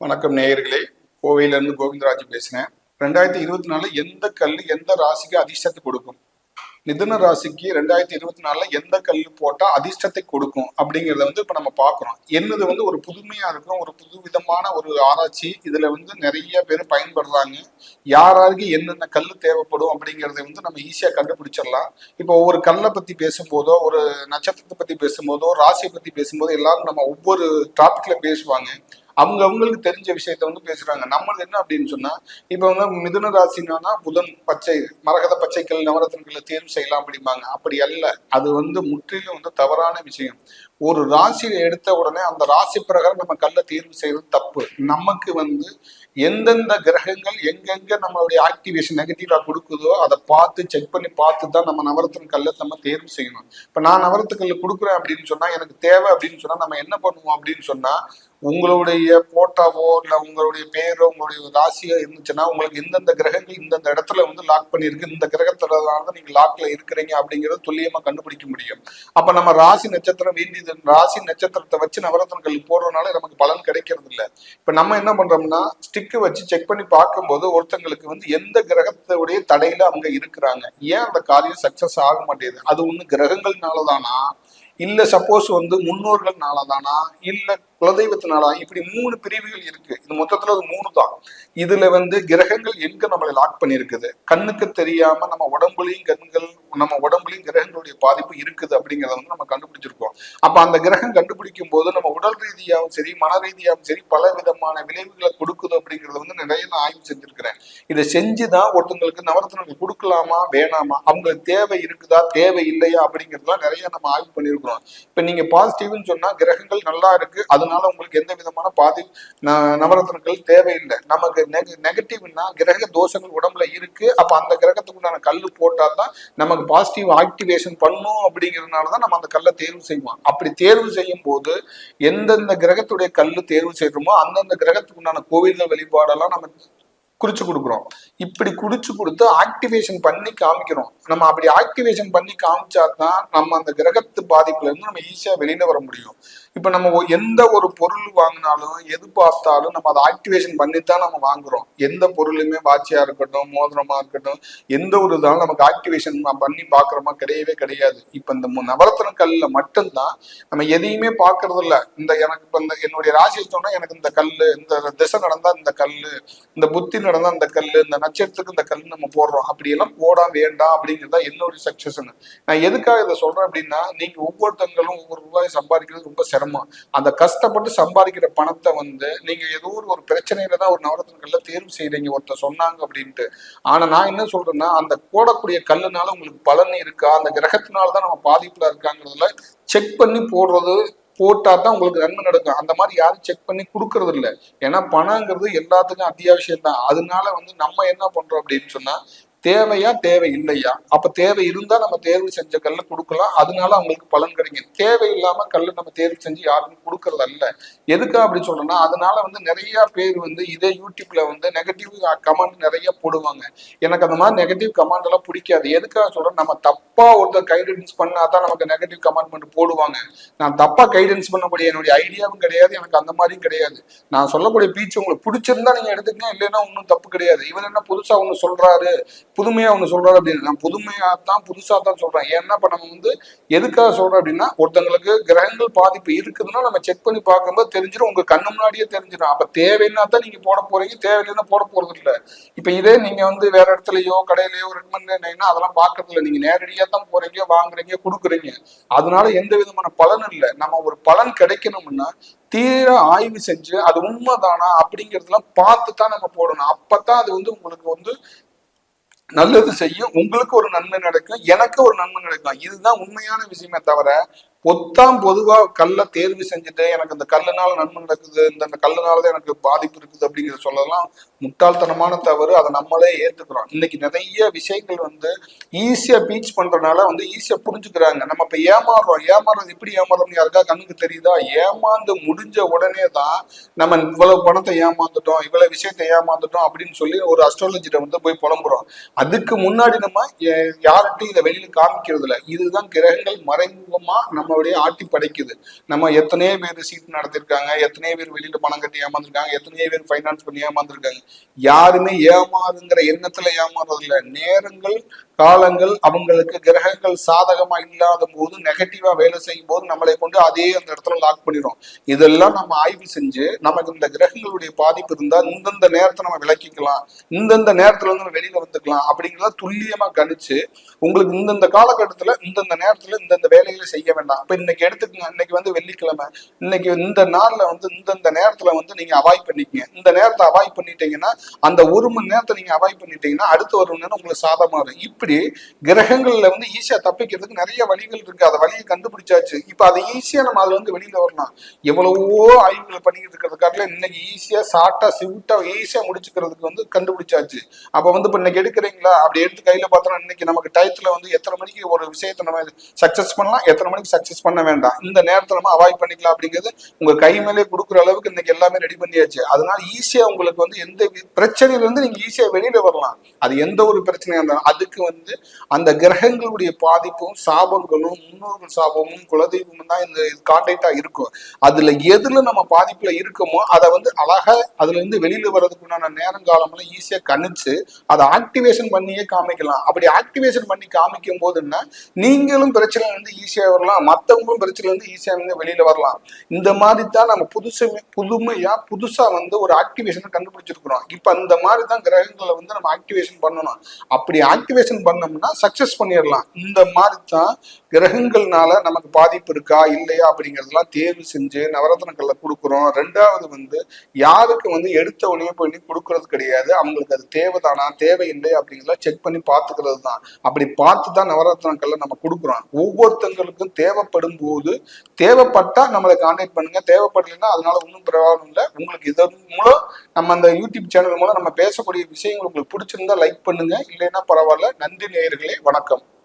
வணக்கம் நேயர்களே. கோவையிலேருந்து கோவிந்தராஜ் பேசுகிறேன் ரெண்டாயிரத்தி இருபத்தி நாலுல எந்த கல் எந்த ராசிக்கு அதிர்ஷ்டத்தை கொடுக்கும்? மிதுன ராசிக்கு ரெண்டாயிரத்தி இருபத்தி நாலுல எந்த கல் போட்டால் அதிர்ஷ்டத்தை கொடுக்கும்? அப்படிங்கிறத வந்து இப்போ நம்ம பார்க்குறோம். என்னது வந்து ஒரு புதுமையாக இருக்கும் ஒரு புது விதமான ஒரு ஆராய்ச்சி. இதில் வந்து நிறைய பேர் பயன்படுறாங்க. யாராருக்கு என்னென்ன கல் தேவைப்படும் அப்படிங்கிறத வந்து நம்ம ஈஸியாக கண்டுபிடிச்சிடலாம். இப்போ ஒவ்வொரு கல்லை பற்றி பேசும்போதோ ஒரு நட்சத்திரத்தை பற்றி பேசும்போதோ ராசியை பற்றி பேசும்போதோ எல்லாரும் நம்ம ஒவ்வொரு டாபிக்ல பேசுவாங்க. அவங்க அவங்களுக்கு தெரிஞ்ச விஷயத்த வந்து பேசுறாங்க. நம்மளது என்ன அப்படின்னு சொன்னா இப்ப வந்து மிதுன ராசினா புதன் பச்சை மரகத பச்சைக்கல் நவரத்தன்களை தேர்வு செய்யலாம் அப்படிம்பாங்க. அப்படி அல்ல. அது வந்து முற்றிலும் வந்து தவறான விஷயம். ஒரு ராசியை எடுத்த உடனே அந்த ராசி பிரகாரம் நம்ம கல்லை தேர்வு செய்யறது தப்பு. நமக்கு வந்து எந்தெந்த கிரகங்கள் எங்கெங்க நம்மளுடைய ஆக்டிவேஷன் நெகட்டிவா கொடுக்குதோ அதை பார்த்து செக் பண்ணி பார்த்து தான் நம்ம நவரத்தின கல்லை நம்ம தேர்வு செய்யணும். இப்ப நான் நவரத்து கொடுக்குறேன் அப்படின்னு சொன்னா எனக்கு தேவை அப்படின்னு சொன்னா நம்ம என்ன பண்ணுவோம் அப்படின்னு சொன்னா உங்களுடைய போட்டாவோ இல்ல உங்களுடைய பேரோ உங்களுடைய ராசியோ இருந்துச்சுன்னா உங்களுக்கு எந்தெந்த கிரகங்கள் இந்தந்த இடத்துல வந்து லாக் பண்ணியிருக்கு இந்த கிரகத்துல தான் நீங்க லாக்ல இருக்கிறீங்க அப்படிங்கறது துல்லியமா கண்டுபிடிக்க முடியும். அப்ப நம்ம ராசி நட்சத்திரம் வேண்டியது ராசி நட்சத்திரத்தை வச்சு நவரத்னங்கள் போடுறதுனால நமக்கு பலன் கிடைக்கிறது இல்ல இப்ப நம்ம என்ன பண்றோம்னா ஸ்டிக்கு வச்சு செக் பண்ணி பார்க்கும்போது ஒருத்தங்களுக்கு வந்து எந்த கிரகத்துடைய தடையில அவங்க இருக்கிறாங்க. ஏன் அந்த காரியம் சக்சஸ் ஆக மாட்டேங்குது? அது ஒண்ணு கிரகங்கள்னாலதானா? இல்ல சப்போஸ் வந்து முன்னோர்கள்னால தானா இல்ல குலதெய்வத்தினாலா இப்படி மூணு பிரிவுகள் இருக்கு. இது மொத்தத்துல அது மூணு தான். இதுல வந்து கிரகங்கள் எங்க நம்மளை லாக் பண்ணிருக்குது கண்ணுக்கு தெரியாம நம்ம உடம்புலையும் கண்கள் நம்ம உடம்புலையும் கிரகங்களுடைய பாதிப்பு இருக்குது அப்படிங்கறத வந்து நம்ம கண்டுபிடிச்சிருக்கோம். அப்ப அந்த கிரகம் கண்டுபிடிக்கும் போது நம்ம உடல் ரீதியாகவும் சரி மன ரீதியாகவும் சரி பல விதமான விளைவுகளை கொடுக்குது அப்படிங்கறத வந்து நிறைய நான் ஆய்வு செஞ்சிருக்கிறேன். இதை செஞ்சுதான் ஒருத்தங்களுக்கு நவரத்னங்கள் கொடுக்கலாமா வேணாமா? அவங்களுக்கு தேவை இருக்குதா தேவை இல்லையா அப்படிங்கறதுலாம் நிறைய நம்ம ஆய்வு பண்ணியிருக்கிறோம். இப்ப நீங்க பாசிட்டிவ்னு சொன்னா கிரகங்கள் நல்லா இருக்கு அது அதனால உங்களுக்கு எந்த விதமான பாதி நவரத்னங்கள் தேவையில்லை. நமக்கு நெகட்டிவ்னா கிரக தோஷங்கள் உடம்புல இருக்கு. அப்ப அந்த கிரகத்துக்கு உண்டான கல்லு போட்டா தான் நமக்கு பாசிட்டிவ் ஆக்டிவேஷன் பண்ணும் அப்படிங்கிறதுனால தான் நம்ம அந்த கல்லை தேர்வு செய்வோம். அப்படி தேர்வு செய்யும் போது எந்தெந்த கிரகத்துடைய கல்லு தேர்வு செய்யறோமோ அந்தந்த கிரகத்துக்கு உண்டான கோவில்கள் வழிபாடெல்லாம் நம்ம குறிச்சு கொடுக்குறோம். இப்படி குறிச்சு கொடுத்து ஆக்டிவேஷன் பண்ணி காமிக்கிறோம். நம்ம அப்படி ஆக்டிவேஷன் பண்ணி காமிச்சா தான் நம்ம அந்த கிரகத்து பாதிப்புல இருந்து நம்ம ஈஸியா வெளியில வர முடியும். இப்ப நம்ம எந்த ஒரு பொருள் வாங்கினாலும் எது பார்த்தாலும் நம்ம அதை ஆக்டிவேஷன் பண்ணி தான் நம்ம வாங்குறோம். எந்த பொருளுமே வாட்சியா இருக்கட்டும் மோதிரமா இருக்கட்டும் எந்த ஒரு இதாலும் நமக்கு ஆக்டிவேஷன் பண்ணி பாக்குறோமா கிடையவே கிடையாது. இப்ப இந்த மு- நவரத்ன கல்ல மட்டும்தான் நம்ம எதையுமே பாக்குறது இல்ல இந்த எனக்கு இப்ப இந்த என்னுடைய ராசி சொன்னா எனக்கு இந்த கல் இந்த திசை நடந்தா இந்த கல் இந்த புத்தி நடந்தா அந்த கல்லு இந்த நட்சத்திரத்துக்கு இந்த கல் நம்ம போடுறோம். அப்படி எல்லாம் போட வேண்டாம் அப்படிங்கிறதா என்னுடைய சக்சஸ் நான் எதுக்காக இதை சொல்றேன் அப்படின்னா நீங்க ஒவ்வொருத்தங்களும் ஒவ்வொரு ரூபாய் சம்பாதிக்கிறது ரொம்ப சிரமம். அந்த கஷ்டப்பட்டு சம்பாதிக்கிற பணத்தை வந்து நீங்க ஏதோ ஒரு பிரச்சனையில தான் ஒரு நவரத்ன தேர்வு செய்யறீங்க ஒருத்தர் சொன்னாங்க அப்படின்ட்டு. ஆனா நான் என்ன சொல்றேன்னா அந்த போடக்கூடிய கல்லுனால உங்களுக்கு பலன் இருக்கா? அந்த கிரகத்தினால தான் நம்ம பாதிப்புல இருக்காங்கிறதுல செக் பண்ணி போடுறது போட்டா தான் உங்களுக்கு நன்மை நடக்கும். அந்த மாதிரி யாரும் செக் பண்ணி கொடுக்கறது இல்ல ஏன்னா பணங்கிறது எல்லாத்துக்கும் அத்தியாவசியம் தான் அதனால வந்து நம்ம என்ன பண்றோம் அப்படின்னு சொன்னா தேவையா தேவை இல்லையா அப்ப தேவை இருந்தா நம்ம தேர்வு செஞ்ச கல்ல கொடுக்கலாம். அதனால அவங்களுக்கு பலன் கிடைக்கும். தேவை இல்லாம கல்லு நம்ம தேர்வு செஞ்சு யாருக்கும் கொடுக்கறது அல்ல எதுக்கா அப்படி சொல்றேன்னா அதனால வந்து நிறைய பேர் வந்து இதே யூடியூப்ல வந்து நெகட்டிவ் கமெண்ட் நிறைய போடுவாங்க. எனக்கு அந்த மாதிரி நெகட்டிவ் கமெண்ட் எல்லாம் பிடிக்காது. எதுக்காக சொல்றேன் நம்ம தப்பா ஒருத்தர் கைடன்ஸ் பண்ணா தான் நமக்கு நெகட்டிவ் கமெண்ட் போடுவாங்க. நான் தப்பா கைடன்ஸ் பண்ணக்கூடிய என்னுடைய ஐடியாவும் கிடையாது எனக்கு அந்த மாதிரியும் கிடையாது. நான் சொல்லக்கூடிய பீச் உங்களுக்கு பிடிச்சிருந்தா நீங்க எடுத்துக்கலாம் இல்லைன்னா ஒன்றும் தப்பு கிடையாது. இவர் என்ன புதுசா ஒன்று சொல்றாரு? புதுமையா ஒன்று சொல்றாரு அப்படின்னு புதுமையாக புதுமையா தான் புதுசா தான் சொல்றேன் ஏன்னா இப்ப நம்ம வந்து எதுக்காக சொல்றோம் அப்படின்னா ஒருத்தங்களுக்கு கிரகங்கள் பாதிப்பு இருக்குதுன்னா நம்ம செக் பண்ணி பார்க்கும்போது தெரிஞ்சிடும் உங்க கண்ணு முன்னாடியே தெரிஞ்சிடும் அப்ப தேவைன்னா தான் நீங்க போட போறீங்க. தேவையில்லைன்னா போட போறது இல்லை இப்ப இதே நீங்க வந்து வேற இடத்துலயோ கடையிலயோ ரெக்கமெண்ட் பண்ணீங்கன்னா அதெல்லாம் பாக்குறது இல்லை நீங்க நேரடியா தான் போறீங்க வாங்குறீங்க கொடுக்குறீங்க. அதனால எந்த விதமான பலன் இல்லை. நம்ம ஒரு பலன் கிடைக்கணும்னா தீர ஆய்வு செஞ்சு அது உண்மைதானா அப்படிங்கறதெல்லாம் பார்த்து தான் நம்ம போடணும். அப்பதான் அது வந்து உங்களுக்கு வந்து நல்லது செய்யும். உங்களுக்கு ஒரு நன்மை நடக்கும். எனக்கு ஒரு நன்மை நடக்கும். இதுதான் உண்மையான விஷயமே தவிர பொத்தாம் பொதுவா கல்லை தேர்வு செஞ்சுட்டு எனக்கு இந்த கல்லுனால நன்மை நடக்குது. இந்த இந்த கல்லுனால தான் எனக்கு பாதிப்பு இருக்குது அப்படிங்கிற சொல்லலாம். முட்டாள்தனமான தவறு. அதை நம்மளே ஏத்துக்கிறோம். இன்னைக்கு நிறைய விஷயங்கள் வந்து ஈஸியா பீச் பண்றதுனால வந்து ஈஸியா புரிஞ்சுக்கிறாங்க. நம்ம இப்ப ஏமாறுறோம். ஏமாறுறது எப்படி ஏமாறுறோம்னு யாருக்கா கண்ணுக்கு தெரியுதா? ஏமாந்து முடிஞ்ச உடனே தான் நம்ம இவ்வளவு பணத்தை ஏமாந்துட்டோம் இவ்வளவு விஷயத்தை ஏமாந்துட்டோம் அப்படின்னு சொல்லி ஒரு அஸ்ட்ராலஜிட்ட வந்து போய் புலம்புறோம். அதுக்கு முன்னாடி நம்ம யார்கிட்டையும் இதை வெளியில காமிக்கிறது இல்லை இதுதான் கிரகங்கள் மறைமுகமா நம்ம நம்மளுடைய ஆட்டி படைக்குது. நம்ம எத்தனையோ பேர் சீட் நடத்திருக்காங்க எத்தனையோ பேர் வெளியில பணம் கட்டி ஏமாந்துருக்காங்க எத்தனையோ பேர் ஃபைனான்ஸ் பண்ணி ஏமாந்துருக்காங்க. யாருமே ஏமாறுங்கிற எண்ணத்துல ஏமாறதில்ல. நேரங்கள் காலங்கள் அவங்களுக்கு கிரகங்கள் சாதகமா இல்லாத போது நெகட்டிவா வேலை செய்யும் போது நம்மளை கொண்டு அதே அந்த இடத்துல லாக் பண்ணிடும் இதெல்லாம் நம்ம ஆய்வு செஞ்சு நமக்கு இந்த கிரகங்களுடைய பாதிப்பு இருந்தா இந்தந்த நேரத்தை நம்ம விளக்கிக்கலாம். இந்தந்த நேரத்துல இருந்து நம்ம வெளியில வந்துக்கலாம் அப்படிங்கிறத துல்லியமா கணிச்சு உங்களுக்கு இந்தந்த காலகட்டத்துல இந்தந்த நேரத்துல இந்தந்த வேலைகளை செய்ய வேண்டாம். இப்ப இன்னைக்கு எடுத்துக்கங்க இன்னைக்கு வந்து வெள்ளிக்கிழமை. இன்னைக்கு இந்த நாள்ல வந்து இந்தந்த நேரத்துல வந்து நீங்க அவாய்ட் பண்ணிக்கங்க. இந்த நேரத்தை அவாய்ட் பண்ணிட்டீங்கன்னா அந்த ஒரு மணி நேரத்தை நீங்க அவாய்ட் பண்ணிட்டீங்கன்னா அடுத்த ஒரு மணி நேரம் உங்களுக்கு சாதமா இருக்கும் இப்படி கிரகங்கள்ல வந்து ஈஸியா தப்பிக்கிறதுக்கு நிறைய வழிகள் இருக்கு. அதை வழியை கண்டுபிடிச்சாச்சு. இப்ப அதை ஈஸியா நம்ம அதுல இருந்து வெளியில வரலாம். எவ்வளவோ ஆய்வுகள் பண்ணிக்கிட்டு இருக்கிறதுக்காட்டில இன்னைக்கு ஈஸியா ஷார்ட்டா சிவிட்டா ஈஸியா முடிச்சுக்கிறதுக்கு வந்து கண்டுபிடிச்சாச்சு. அப்ப வந்து இப்ப இன்னைக்கு எடுக்கிறீங்களா? அப்படி எடுத்து கையில பார்த்தோம்னா இன்னைக்கு நமக்கு டயத்துல வந்து எத்தனை மணிக்கு ஒரு விஷயத்த நம்ம சக்சஸ் பண்ணலாம்? எத்தனை மணிக்கு சக்சஸ் பண்ண வேண்டாம்? இந்த நேரத்தை நம்ம அவாய்ட் பண்ணிக்கலாம் அப்படிங்கிறது உங்க கை மேலே கொடுக்குற அளவுக்கு இன்னைக்கு எல்லாமே ரெடி பண்ணியாச்சு. அதனால ஈஸியா உங்களுக்கு வந்து எந்த வி- பிரச்சனையில இருந்து நீங்க ஈஸியா வெளியில வரலாம். அது எந்த ஒரு பிரச்சனையா இருந்தாலும் அதுக்கு வந்து அந்த கிரகங்களுடைய பாதிப்பும் சாபங்களும் முன்னோர்கள் சாபமும் குலதெய்வமும் தான் இந்த கான்டாக்டா இருக்கும். அதுல எதுல நம்ம பாதிப்புல இருக்கோமோ அதை வந்து அழகா அதுல இருந்து வெளியில வர்றதுக்குண்டான நேரங்காலம்லாம் ஈஸியா கணிச்சு அதை ஆக்டிவேஷன் பண்ணியே காமிக்கலாம். அப்படி ஆக்டிவேஷன் பண்ணி காமிக்கும் போதுன்னா நீங்களும் பிரச்சனை இருந்து ஈஸியா வரலாம். மத்தவங்களும் பிரச்சனை இருந்து ஈஸியா இருந்து வெளியில வரலாம். இந்த மாதிரி தான் நம்ம புதுசு புதுமையா புதுசா வந்து ஒரு ஆக்டிவேஷனை கண்டுபிடிச்சிருக்கிறோம். இப்ப அந்த மாதிரி தான் கிரகங்களை வந்து நம்ம ஆக்டிவேஷன் பண்ணணும். அப்படி ஆக்டிவேஷன் பண்ணோம்னா சக்சஸ் பண்ணிடலாம். இந்த மாதிரி தான் கிரகங்கள்னால நமக்கு பாதிப்பு இருக்கா இல்லையா அப்படிங்கறதெல்லாம் தேர்வு செஞ்சு நவரத்னங்கள்ல கொடுக்குறோம். ரெண்டாவது வந்து யாருக்கு வந்து எடுத்த உடனே பண்ணி கொடுக்கறது கிடையாது. அவங்களுக்கு அது தேவைதானா தேவையில்லை அப்படிங்கிறத செக் பண்ணி பார்த்துக்கிறது தான் அப்படி பார்த்து தான் நவரத்னங்கள்ல நம்ம கொடுக்குறோம். ஒவ்வொருத்தங்களுக்கும் தேவைப்படும் போது தேவைப்பட்டா நம்மளை கான்டாக்ட் பண்ணுங்க. தேவைப்படலைன்னா அதனால ஒன்றும் பிரபாவம் இல்லை. உங்களுக்கு இதன் மூலம் நம்ம அந்த யூடியூப் சேனல் மூலம் நம்ம பேசக்கூடிய விஷயங்கள் உங்களுக்கு பிடிச்சிருந்தா லைக் பண்ணுங்க. இல்லைன்னா பரவாயில்ல. நன்றி நேயர்களே வணக்கம்.